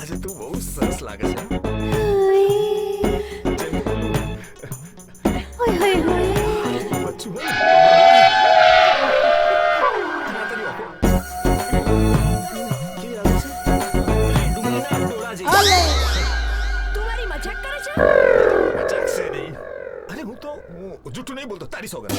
આજે તું બહુ સરસ લાગે છે હોય મજાક કરે મજાક નહીં. અરે હું તો હું જૂઠું નહીં બોલતો તારી સોગંદ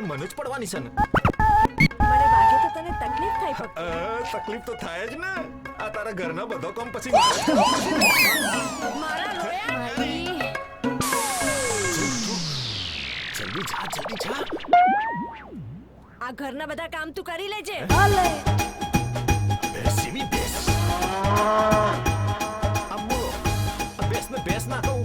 તકલીફ ને મને જ પડવાની છે ને. મને વાગે તો તને તકલીફ થાય ફક્ત તકલીફ તો થાય જ ને. આ તારા ઘરના બધો કામ પછી મારે લોયા. જલ્દી જા જલ્દી જા. આ ઘરના બધા કામ તું કરી લેજે. બેસ બેસી બેસ. અમ્મો બેસ ને બેસ ના કહું.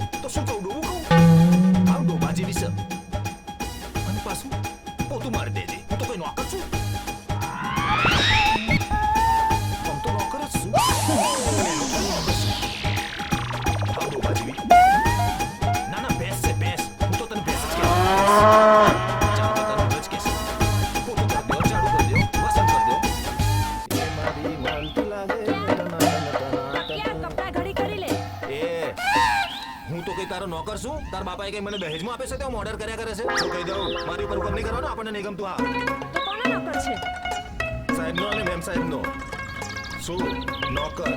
છું કઈ મને દહેજમાં આપે છે? તો હું ઓર્ડર કર્યા કરે છે? તો કહી દઉં મારી ઉપર હુકમ નહીં કરવાનો આપણને નહીં ગમતું આ તો કોનો નોકર છે? સાહેબનો અને મેમ સાહેબનો. શું? નોકર.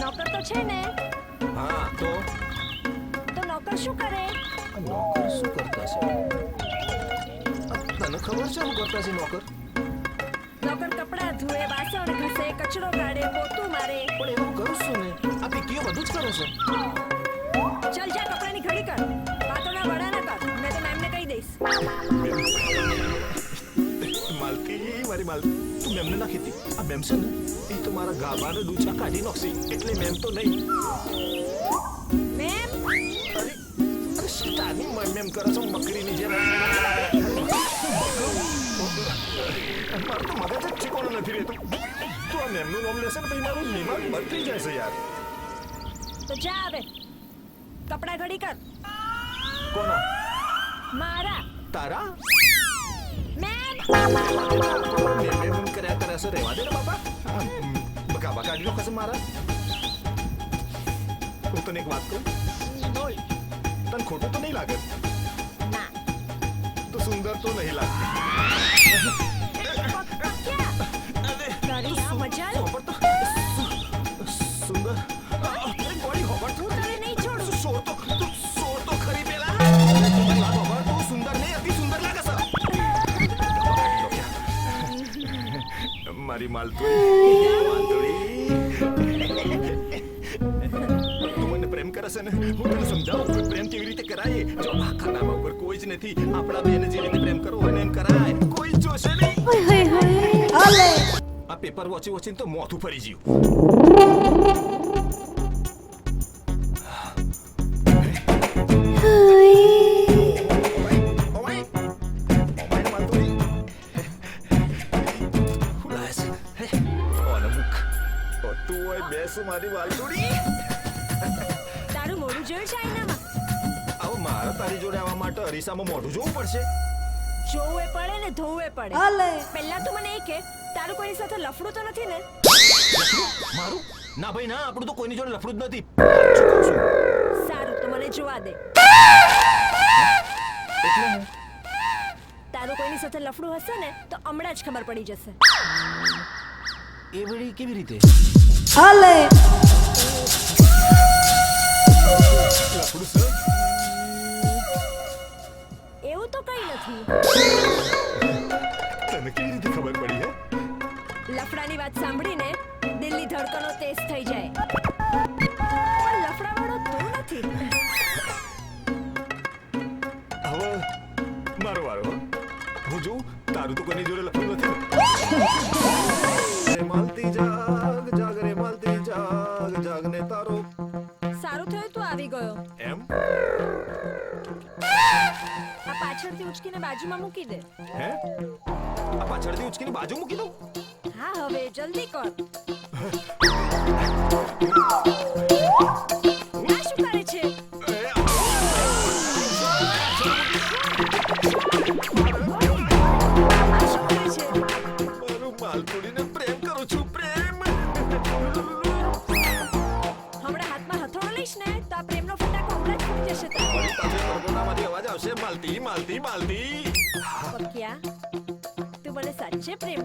નોકર તો છે ને. હા તો? તો નોકર શું કરે? નોકર શું કરતા છે? તને ખબર છે શું કરતા છે નોકર? નોકર કપડા ધોએ વાસણ ઘસે કચરો કાઢે પોતું મારે. પણ એવું કરું છું ને. આ પીકીઓ બધું જ કરે છે. ચલ જા કપડાની ઘડી કર. વાતોના વડા ના કર. મેં તો મેમને કહી દઈશ. માલતી મારી માલતી. તું મેમને ના કીધી આ મેમ છે ને એ તો મારા ગાભાને ડૂચા કાઢી નાખશે. એટલે મેમ તો નહીં. મેમ? અરે શેતાની મેમ મેમ કરે છે મકરીની જેમ. મારું તો મગજ જ ઠેકાણું નથી રહેતું. તું આ મેમનું નામ લેશે ને પછી મારું દિમાગ બદલી જાય છે યાર. તો જા હવે. કપડા ઘડી કર. કોનો? મારા. તારા? મેમ મેમ મેમ કર્યા કરે છે રેવા દે ને બાપા? બકા બકા બકાબા કસમ મારા. હું તને એક વાત કહું? બોલ. તને ખોટું તો નહીં લાગે? ના. તો સુંદર તો નહીં લાગે. અરે તારી આ મારી માલતુડી તું મને પ્રેમ કરે છે ને હું તને સમજાવું કે પ્રેમ કેવી રીતે કરાય? જો આ ખાનામાં ઉપર કોઈ જ નથી આપણા બેને જે રીતે પ્રેમ કરવો હોય એમ કરાય. કોઈ જોશે નહીં. આ પેપર વોચી વોચીને તો મોથું ફરી ગયું. બેસ મારી માલતુડી તારું મોઢું જોયું છે આઈનામાં? આવો મારે તારી જોડે આવવા માટે અરીસામાં મોઢું જોવું પડશે. જોવું એ પડે ને ધોવું પડે. પડે પહેલા તું મને એ કે તારું કોઈની સાથે લફડું તો નથી ને? મારું? ના ભાઈ ના આપણું તો કોઈની જોડે લફડું જ નથી. સારું તો મને જોવા દે. તારું કોઈની સાથે લફડું હશે ને તો હમણાં જ ખબર પડી જશે. એ વળી કેવી રીતે? સર એવું તો કઈ નથી. તને કેવી રીતે ખબર પડી હે? લફડાની વાત સાંભળીને દિલની ધડકનો તેજ થઈ જાય. પણ લફડાવાળો તું નથી. હવે મારો વારો હું. જોઉં તારું તો કોઈની જોડે લફડું નથી. માલતી જાગ ઉચકીને બાજુમાં મૂકી દે. હે? આ પાછળથી ઉચકીને બાજુ મૂકી દઉં? હા હવે જલ્દી કર. આ શું કરે છે?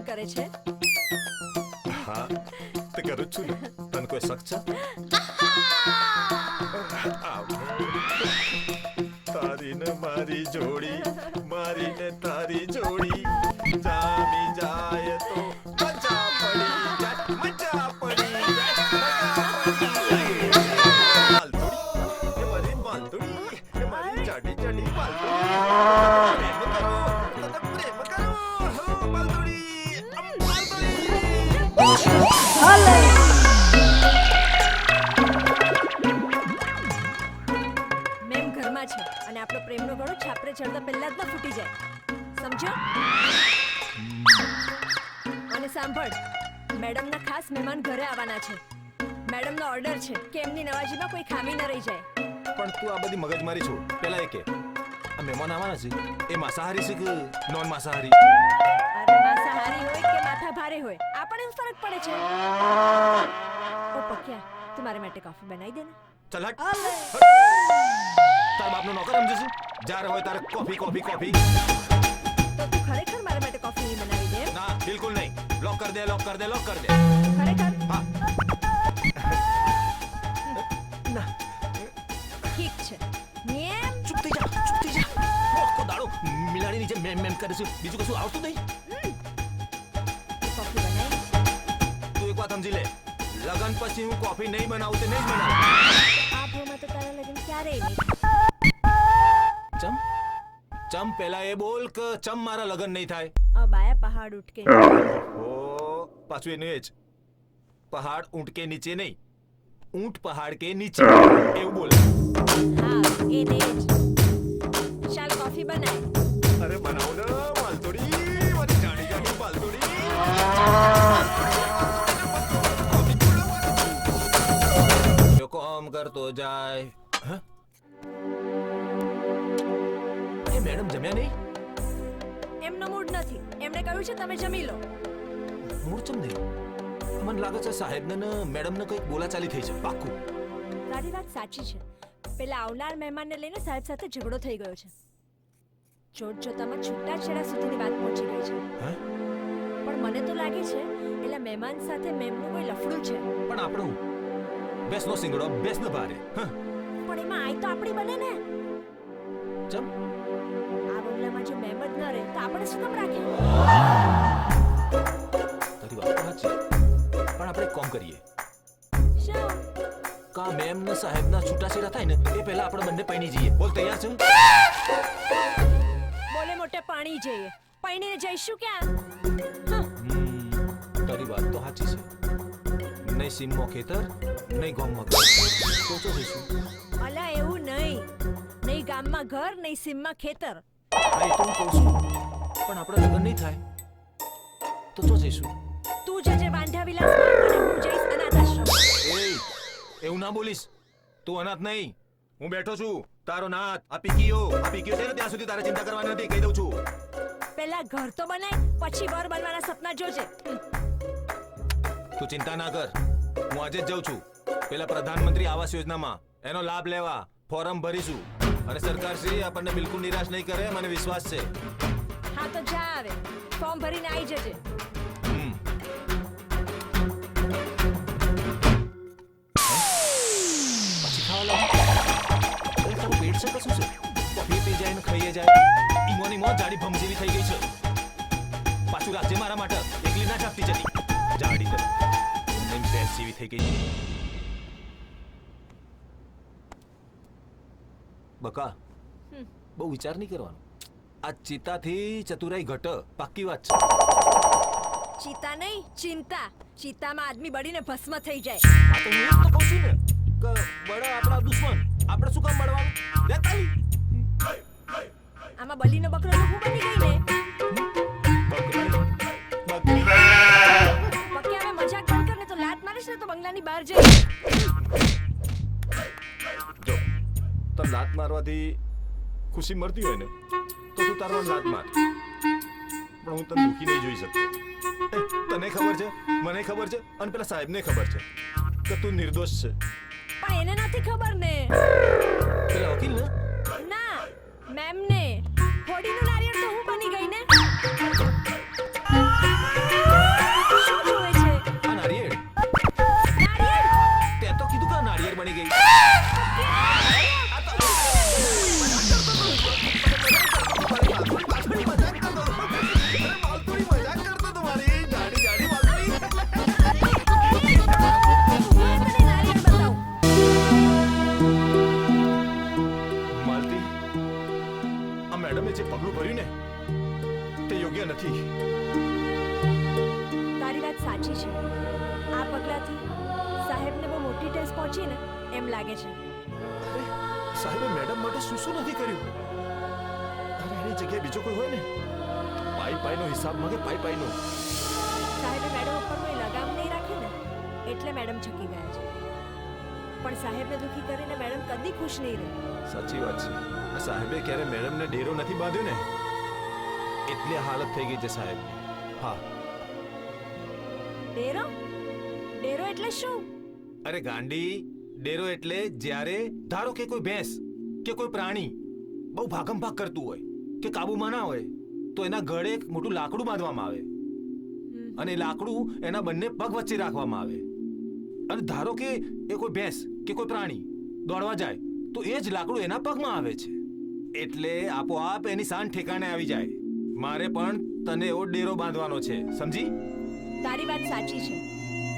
કરે છે? હા તે કરું છું ને. તને કોઈ શક છે? આવ. તારી ને મારી જોડી મારી ને તારી જોડી. જામી જાય તો અને આપણો પ્રેમનો ગળો છાપરે ચડતા પહેલા જ ના ફૂટી જાય. સમજો? અને સાંભળ મેડમના ખાસ મહેમાન ઘરે આવવાના છે. મેડમનો ઓર્ડર છે કે એમની નવાજીમાં કોઈ ખામી ન રહી જાય. પણ તું આ બધી મગજમારી છો પેલા એ કે આ મહેમાન આવવાના છે. એ માંસાહારી છે કે નોન માંસાહારી અરે માંસાહારી હોય કે માથા ભારે હોય આપણને ફરક પડે છે. ઓ પક્યા તમારે માટે કોફી બનાવી દે ને. ચલ હટ. સમજે છે જ્યારે હોય ત્યારે કોફી કોફી કોફી. તો તું ખરેખર મારા માટે કોફી નહીં બનાવી દે ના બિલકુલ નહીં. લોક કર દે લોક કર દે લોક કર દે. ખરેખર? હા. ના. ઠીક છે. મેમ? ચૂપ થઈ જા ચૂપ થઈ જા. આખો દાડો. મિલાડી નીચે મેમ મેમ કરે છે. બીજું કશું આવતું નહીં. કોફી બનાવી તું એક વાત સમજી લે. લગન પછી હું કોફી નહીં બનાવું તે નહીં જ બનાવું. ચમ પેલા એ બોલ કે ચમ મારા લગન નહીં થાય? આ બાયા પહાડ ઉઠકે ઓ પાછું એનું એ જ. પહાડ ઊંટ કે નીચે નહીં. ઊંટ પહાડ કે નીચે એવું બોલ. હા એ જ. ચાલ કોફી બનાય. અરે બનાવો ને માલતોડી મારી જાણી જાણી માલતોડી કોમ કરતો જાય. હ? મેડમ જમ્યા નહીં? એમનો મૂડ નથી. એમણે કહ્યું છે તમે જમી લો. મૂડ ચમ નહીં? મને લાગે છે સાહેબને ને મેડમને કંઈક બોલાચાલી થઈ છે પાક્કું. તારી વાત સાચી છે. પેલા આવનાર મહેમાનને લઈને સાહેબ સાથે ઝઘડો થઈ ગયો છે. જોત જોતામાં છૂટાછેડા સુધીની વાત પહોંચી ગઈ છે. હે? પણ મને તો લાગે છે પેલા મહેમાન સાથે મેમનું કોઈ લફડું છે. પણ આપણું? બેસનો સિંગડો બેસનો ભારે. હ. પણ એમાં આઈ તો આપણી બને ને. ચમ? જો મેમ જ ન રહે તો આપણે શું કામ રાખે તારી વાત સાચી. પણ આપણે કોમ કરીએ. શું? કા મેમ ને સાહેબ ના છૂટાછેડા થાય ને એ પહેલા આપણે બંને પૈણી જઈએ. બોલ તૈયાર છું? બોલે મોટે પાણી જઈએ. પાણીને જઈશું ક્યાં? તારી વાત તો સાચી છે. નહીં સીમમાં ખેતર નહીં ગામમાં તો તો જઈશું. અલા એવું નહીં. નહીં ગામમાં ઘર નહીં સીમમાં ખેતર. હા એ તો હું કહું છું. પણ આપણે લગ્ન નહીં થાય તો તો જઈશું. તું જજે વાંઢા વિલાસમાં અને હું જઈશ અનાથ આશ્રમ એ એવું ના બોલીશ. તું અનાથ નહીં. હું બેઠો છું. તારો નાથ. આ પીકીઓ. આ પીકીઓ છે ને ત્યાં સુધી તારે ચિંતા કરવાની નથી. કહી દઉં છું. પહેલા ઘર તો બનાય પછી વર બનવાના સપના જોજે. તું ચિંતા ના કર. હું આજે જ જાઉં છું. પેલા પ્રધાનમંત્રી આવાસ યોજનામાં. એનો લાભ લેવા. ફોરમ ભરીશું. અને સરકારશ્રી આપણને બિલકુલ નિરાશ નહીં કરે મને વિશ્વાસ છે. હા તો જા આવે ફોર્મ ભરીને આવી જજે. ખાઈએ જાય. ઈમોની મો જાડી ભમજીવી થઈ ગઈ છે. પાછું રાજ્ય મારા માટે એકલી ના જાગતી જતી. જાડી તો એમ પેટ થઈ ગઈ છે. બકા બહુ વિચાર નહીં કરવાનો. આ ચિત્તાથી ચતુરાઈ ઘટ પાક્કી વાત છે. ચિતા નહીં ચિંતા. ચિતામાં આદમી બળીને ભસ્મ થઈ જાય. આ તો હું તો કહું છું ને કે બળો આપણા દુશ્મન. આપણે શું કામ બળવાનું લે તાલી. આમાં બલીનો બકરો હું બની ગઈ ને. બકરી. બકરી મજાક ને તો લાત મારીશ ને તો બંગલાની બહાર જઈ લાત મારવાથી ખુશી મળતી હોય ને, તો તું તારો લાત માર. પણ હું તને દુખી નહીં જોઈ શકતો. તને ખબર છે? મને ખબર છે? અને પેલા સાહેબને ખબર છે કે તું નિર્દોષ છે. પણ એને નથી ખબર ને. તે નથી. તારી વાત સાચી છે. આ પગલાથી સાહેબને બહુ મોટી ટેસ પહોંચી ને એમ લાગે છે. સાહેબે મેડમ માટે શું શું નથી કર્યું? અરે એની જગ્યાએ બીજો કોઈ હોય ને? પાઈ પાઈનો હિસાબ માંગે પાઈ પાઈનો સાહેબે મેડમ ઉપર કોઈ લગામ નહીં રાખી ને એટલે મેડમ છકી ગયા છે. પણ સાહેબને દુખી કરીને મેડમ કદી ખુશ નહીં રહે. સાચી વાત છે. આ સાહેબે ક્યારે મેડમને ડેરો નથી બાંધ્યો ને? એટલે હાલત થઈ ગઈ છે સાહેબ. હા. ડેરો? ડેરો એટલે શું? અરે ગાંડી ડેરો એટલે જ્યારે ધારો કે કોઈ ભેંસ કે કોઈ પ્રાણી બહુ ભાગમ ભાગ કરતું હોય કે કાબુમાં ના હોય તો એના ગળે એક મોટું લાકડું બાંધવામાં આવે. અને એ લાકડું એના બંને પગ વચ્ચે રાખવામાં આવે. અને ધારો કે એ કોઈ ભેંસ કે કોઈ પ્રાણી દોડવા જાય તો એ જ લાકડું એના પગમાં આવે છે. એટલે આપોઆપ એની શાન ઠેકાણે આવી જાય. મારે પણ તને એવો ડેરો બાંધવાનો છે સમજી? તારી વાત સાચી છે.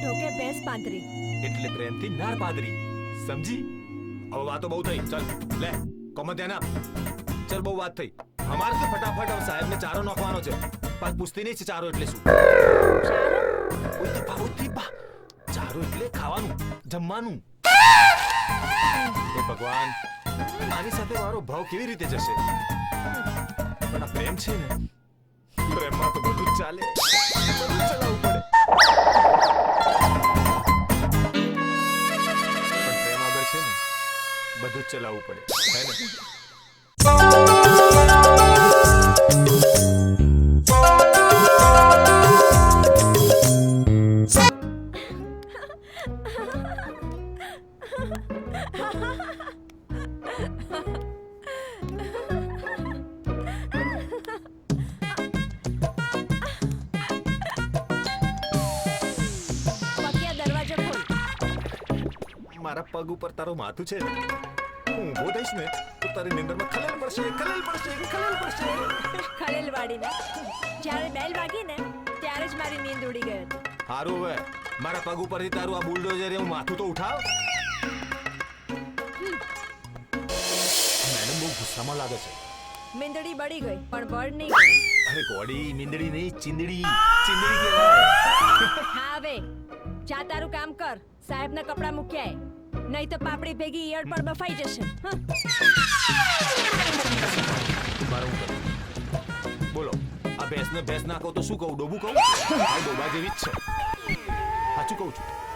ઢોકે ભેંસ પાંતરી એટલે પ્રેમથી નાર પાદરી સમજી? હવે વાતો બહુ થઈ ચલ લે કોમન ધ્યાન આપ. ચલ બહુ વાત થઈ. અમારે તો ફટાફટ હવે સાહેબને ચારો નાખવાનો છે. પણ પૂછતી નહીં છે ચારો એટલે શું? ઓય તે બા, બા. ચારો એટલે ખાવાનું જમવાનું. હે ભગવાન આની સાથે મારો ભાવ કેવી રીતે જશે? પણ આ પ્રેમ છે ને પ્રેમમાં તો બધું ચાલે બધું ચલાવવું પડે પણ પ્રેમ છે ને બધું જ ચલાવવું પડે હે ને પગ ઉપર તારું માથું છે. હું ઊભો થઈશ ને તો તારી નિંદરમાં ખલેલ પડશે ખલેલ પડશે ખલેલ પડશે. ખલેલ વાળીને જ્યારે બેલ વાગી ને ત્યારે જ મારી નીંદ ઉડી ગઈ હતી. હારું હવે મારા પગ ઉપરથી તારું આ બુલડોઝર હું માથું તો ઉઠાવ. મેડમ બહુ ગુસ્સામાં લાગે છે. મીંદડી બળી ગઈ પણ બળ નહીં ગઈ અરે ગોડી મીંદડી નહીં ચીંદડી. ચીંદડી કહેવાય હા હવે. જા તારું કામ કર. સાહેબના કપડાં મૂક્યા નહીં તો પાપડી ભેગી ઈયળ પર બફાઈ જશે. બોલો, આ ભેંસને ભેંસ નાખો તો શું કહું? ડોબું કહું? ડોબા જેવી જ છે. સાચું કહું છું.